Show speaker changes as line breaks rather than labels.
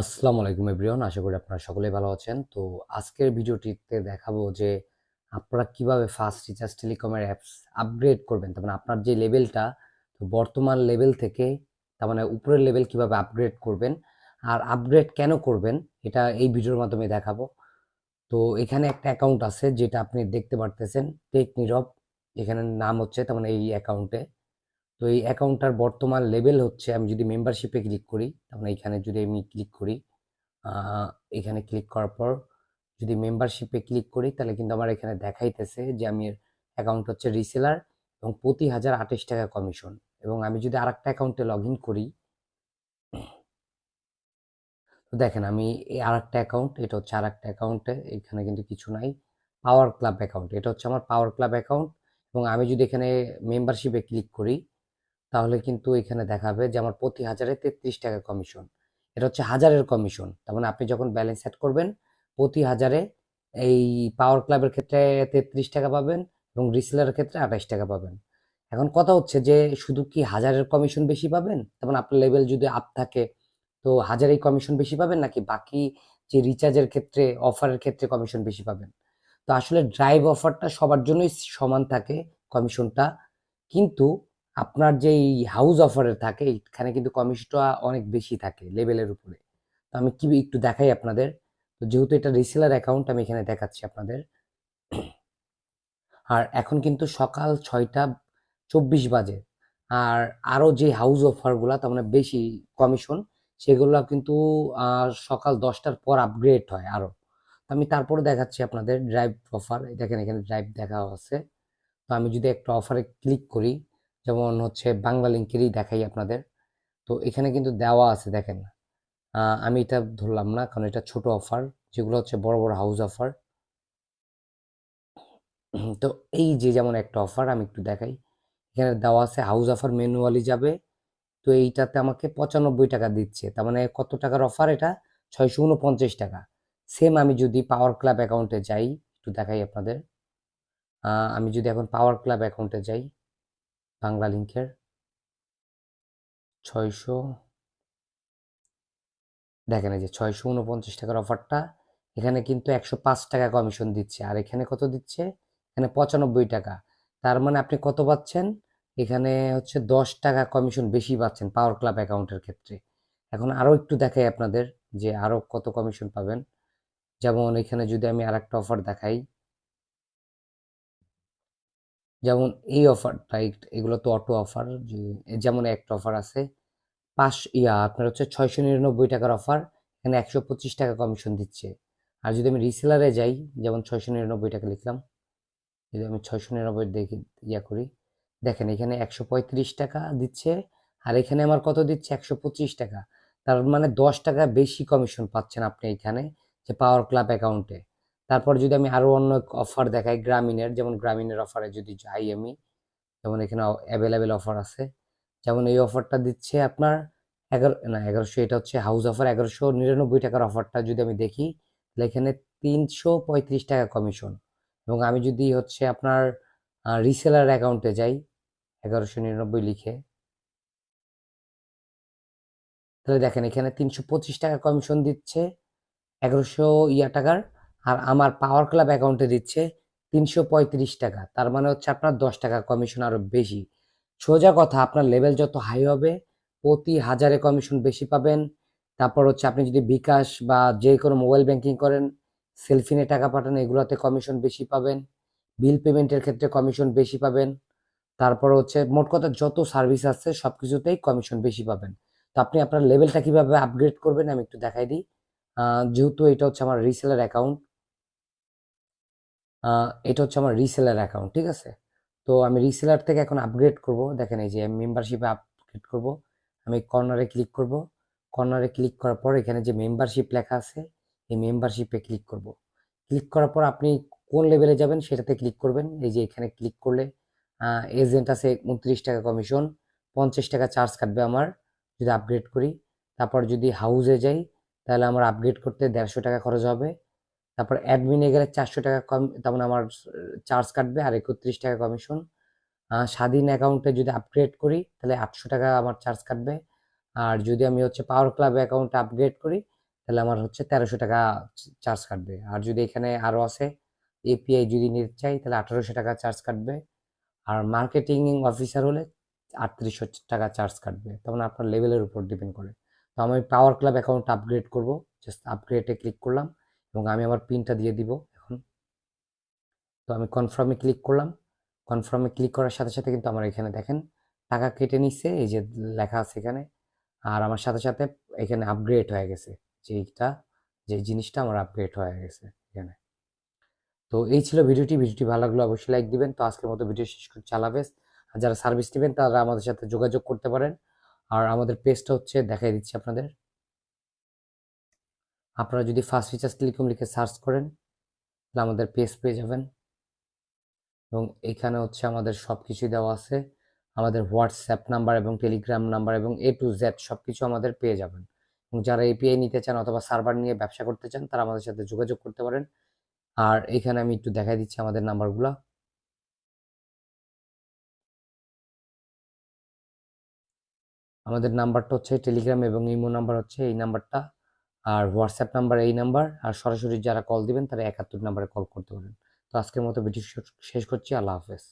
আসসালামু আলাইকুম এভরিওয়ান, আশা করি আপনারা সকলে ভালো আছেন। তো আজকের ভিডিওটিতে দেখাবো যে আপনারা কীভাবে ফাস্ট রিচার্জ টেলিকমের অ্যাপস আপগ্রেড করবেন, তার মানে আপনার যে লেভেলটা তো বর্তমান লেভেল থেকে, তার মানে উপরের লেভেল কীভাবে আপগ্রেড করবেন আর আপগ্রেড কেন করবেন, এটা এই ভিডিওর মাধ্যমে দেখাবো। তো এখানে একটা অ্যাকাউন্ট আছে, যেটা আপনি দেখতে পারতেছেন টেক নীরব এখানে নাম হচ্ছে, তার মানে এই অ্যাকাউন্টে তো এই অ্যাকাউন্টটার বর্তমান লেভেল হচ্ছে, আমি যদি মেম্বারশিপে ক্লিক করি, তাহলে এখানে যদি আমি ক্লিক করি এখানে ক্লিক করার পর যদি মেম্বারশিপে ক্লিক করি, তাহলে কিন্তু আমার এখানে দেখাইতেছে যে আমি অ্যাকাউন্ট হচ্ছে রিসেলার এবং প্রতি হাজার আঠাশ টাকা কমিশন এবং আমি যদি আরেকটা অ্যাকাউন্টে লগ ইন করি, তো দেখেন আমি এই আরেকটা অ্যাকাউন্ট এটা হচ্ছে আরেকটা অ্যাকাউন্টে এখানে কিন্তু কিছু নাই পাওয়ার ক্লাব অ্যাকাউন্ট এটা হচ্ছে আমার পাওয়ার ক্লাব অ্যাকাউন্ট এবং আমি যদি এখানে মেম্বারশিপে ক্লিক করি তাহলে কিন্তু এখানে দেখাবে যে আমার প্রতি হাজারে তেত্রিশ টাকা কমিশন। এটা হচ্ছে হাজারের কমিশন। তার মানে আপনি যখন ব্যালেন্স সেট করবেন, প্রতি হাজারে এই পাওয়ার ক্লাবের ক্ষেত্রে তেত্রিশ টাকা পাবেন এবং রিসেলারের ক্ষেত্রে আঠাশ টাকা পাবেন। এখন কথা হচ্ছে যে শুধু কি হাজারের কমিশন বেশি পাবেন? তেমন আপনার লেভেল যদি আপ থাকে, তো হাজারেই কমিশন বেশি পাবেন নাকি বাকি যে রিচার্জের ক্ষেত্রে অফারের ক্ষেত্রে কমিশন বেশি পাবেন? তো আসলে ড্রাইভ অফারটা সবার জন্যই সমান থাকে কমিশনটা। কিন্তু আপনার যেই হাউস অফারের থাকে, এখানে কিন্তু কমিশনটা অনেক বেশি থাকে লেভেলের উপরে। তো আমি কি একটু দেখাই আপনাদের। তো যেহেতু এটা রিসেলার অ্যাকাউন্ট আমি এখানে দেখাচ্ছি আপনাদের। আর এখন কিন্তু সকাল ছয়টা চব্বিশ বাজে। আর আরও যে হাউস অফারগুলো তার মানে বেশি কমিশন সেগুলো কিন্তু সকাল দশটার পর আপগ্রেড হয় আরও তো আমি তারপরে দেখাচ্ছি আপনাদের ড্রাইভ অফার দেখেন এখানে ড্রাইভ দেখা আছে। তো আমি যদি একটা অফারে ক্লিক করি যেমন হচ্ছে বাংলা লিঙ্কেরই দেখাই আপনাদের। তো এখানে কিন্তু দেওয়া আছে, দেখেন। আমি এটা ধরলাম না, কারণ এটা ছোট অফার যেগুলো হচ্ছে বড় বড় হাউস অফার তো এই যে যেমন একটা অফার আমি একটু দেখাই। এখানে দেওয়া আছে হাউস অফার ম্যানুয়ালি যাবে। তো এইটাতে আমাকে পঁচানব্বই টাকা দিচ্ছে। তার মানে কত টাকার অফার এটা? ছয়শো উনপঞ্চাশ টাকা। সেম আমি যদি পাওয়ার ক্লাব অ্যাকাউন্টে যাই, একটু দেখাই আপনাদের। আমি যদি এখন পাওয়ার ক্লাব অ্যাকাউন্টে যাই বাংলা লিঙ্কের ছয়শো দেখেন এই যে ছয়শো উনপঞ্চাশ টাকার অফারটা। এখানে কিন্তু একশো পাঁচ টাকা কমিশন দিচ্ছে। আর এখানে কত দিচ্ছে? এখানে পঁচানব্বই টাকা। তার মানে আপনি কত পাচ্ছেন? এখানে হচ্ছে দশ টাকা কমিশন বেশি পাচ্ছেন পাওয়ার ক্লাব অ্যাকাউন্টের ক্ষেত্রে। এখন আরও একটু দেখাই আপনাদের যে আরও কত কমিশন পাবেন। যেমন এখানে যদি আমি আর একটা অফার দেখাই যেমন এই অফার অফারটা এগুলো তো অটো অফার যেমন একটা অফার আছে, পাঁচ, ইয়া, আপনার হচ্ছে ছয়শো নিরানব্বই টাকার অফার এখানে একশো পঁচিশ টাকা কমিশন দিচ্ছে। আর যদি আমি রিসেলারে যাই, যেমন ছয়শো নিরানব্বই টাকা লিখলাম, যদি আমি ছয়শো নিরানব্বই দেখি, ইয়া করি, দেখেন এখানে একশো পঁয়ত্রিশ টাকা দিচ্ছে, আর এখানে আমার কত দিচ্ছে? একশো পঁচিশ টাকা। তার মানে দশ টাকা বেশি কমিশন পাচ্ছেন আপনি এখানে, যে পাওয়ার ক্লাব অ্যাকাউন্টে তারপর যদি আমি আরও অন্য অফার দেখাই গ্রামীণের, যেমন গ্রামীণের অফারে যদি যাই আমি, যেমন এখানে অ্যাভেলেবেল অফার আছে, যেমন এই অফারটা দিচ্ছে আপনার এগারো, না এগারোশো, এটা হচ্ছে হাউস অফার এগারোশো নিরানব্বই টাকার অফারটা যদি আমি দেখি, তাহলে এখানে তিনশো পঁয়ত্রিশ টাকা কমিশন এবং আমি যদি হচ্ছে আপনার রিসেলার অ্যাকাউন্টে যাই, এগারোশো নিরানব্বই লিখে, তাহলে দেখেন এখানে তিনশো পঁচিশ টাকা কমিশন দিচ্ছে, এগারোশো ইয়া টাকার আর আমার পাওয়ার ক্লাব অ্যাকাউন্টে দিচ্ছে তিনশো পঁয়ত্রিশ টাকা। তার মানে হচ্ছে আপনার দশ টাকা কমিশন আরও বেশি। সোজা কথা, আপনার লেভেল যত হাই হবে, প্রতি হাজারে কমিশন বেশি পাবেন। তারপর হচ্ছে আপনি যদি বিকাশ বা যে কোনো মোবাইল ব্যাংকিং করেন সেলফিনে টাকা পাঠান, এগুলোতে কমিশন বেশি পাবেন। বিল পেমেন্টের ক্ষেত্রে কমিশন বেশি পাবেন। তারপর হচ্ছে মোট কথা যত সার্ভিস আছে সব কিছুতেই কমিশন বেশি পাবেন। তো আপনি আপনার লেভেলটা কীভাবে আপগ্রেড করবেন আমি একটু দেখাই দিই। যেহেতু এটা হচ্ছে আমার রিসেলার অ্যাকাউন্ট এটা হচ্ছে আমার রিসেলার অ্যাকাউন্ট ঠিক আছে? তো আমি রিসেলার থেকে এখন আপগ্রেড করব। দেখেন এই যে মেম্বারশিপে আপগ্রেড করব। আমি কর্নারে ক্লিক করব। কর্নারে ক্লিক করার পর এখানে যে মেম্বারশিপ লেখা আছে, এই মেম্বারশিপে ক্লিক করব। ক্লিক করার পর আপনি কোন লেভেলে যাবেন সেটাতে ক্লিক করবেন। এই যে এখানে ক্লিক করলে এজেন্ট আছে উনত্রিশ টাকা কমিশন পঞ্চাশ টাকা চার্জ কাটবে আমার, যদি আপগ্রেড করি। তারপর যদি হাউসে যাই, তাহলে আমার আপগ্রেড করতে দেড়শো টাকা খরচ হবে। তারপর অ্যাডমিনে গেলে চারশো টাকা কম তার মানে আমার চার্জ কাটবে আর একত্রিশ টাকা কমিশন স্বাধীন অ্যাকাউন্টে যদি আপগ্রেড করি, তাহলে আটশো টাকা আমার চার্জ কাটবে। আর যদি আমি হচ্ছে পাওয়ার ক্লাব অ্যাকাউন্টে আপগ্রেড করি, তাহলে আমার হচ্ছে তেরোশো টাকা চার্জ কাটবে। আর যদি এখানে আরও আছে এপিআই যদি নিতে চাই, তাহলে আঠারোশো টাকা চার্জ কাটবে। আর মার্কেটিং অফিসার হলে আটত্রিশশো টাকা চার্জ কাটবে। তখন আপনার লেভেলের উপর ডিপেন্ড করে। তো আমি পাওয়ার ক্লাব অ্যাকাউন্ট আপগ্রেড করব। জাস্ট আপগ্রেডে ক্লিক করলাম। এবং আমি আমার পিনটা দিয়ে দিব এখন। তো আমি কনফার্মে ক্লিক করলাম। কনফার্মে ক্লিক করার সাথে সাথে কিন্তু আমার এখানে দেখেন টাকা কেটে নিচ্ছে এই যে লেখা আছে এখানে। আর আমার সাথে সাথে এখানে আপগ্রেড হয়ে গেছে যে এইটা যে জিনিসটা আমার আপগ্রেড হয়ে গেছে এখানে। তো এই ছিল ভিডিওটি। ভিডিওটি ভালো লাগল অবশ্যই লাইক দিবেন। তো আজকের মতো ভিডিও শেষ করছি। চালাবেস আর যারা সার্ভিস নেবেন, তারা আমাদের সাথে যোগাযোগ করতে পারেন। আর আমাদের পেজটা হচ্ছে, দেখাই দিচ্ছি আপনাদের। আপনারা যদি ফার্স্ট ফিচার্স টেলিকম লিখে সার্চ করেন, তাহলে আমাদের পেজ পেয়ে যাবেন। এবং এখানে হচ্ছে আমাদের সব কিছুই দেওয়া আছে। আমাদের হোয়াটসঅ্যাপ নাম্বার এবং টেলিগ্রাম নাম্বার এবং এ টু জেড সব কিছু আমাদের পেয়ে যাবেন। এবং যারা এপিআই নিতে চান অথবা সার্ভার নিয়ে ব্যবসা করতে চান, তারা আমাদের সাথে যোগাযোগ করতে পারেন। আর এখানে আমি একটু দেখাই দিচ্ছি আমাদের নাম্বারগুলো আমাদের নাম্বারটা হচ্ছে টেলিগ্রাম এবং ইমো নাম্বার হচ্ছে এই নাম্বারটা আর হোয়াটসঅ্যাপ নাম্বার এই নাম্বার আর সরাসরি যারা কল দিবেন, তারা একাত্তর নাম্বারে কল করতে পারেন। তো আজকের মতো ভিডিও শেষ করছি, আল্লাহ হাফেজ।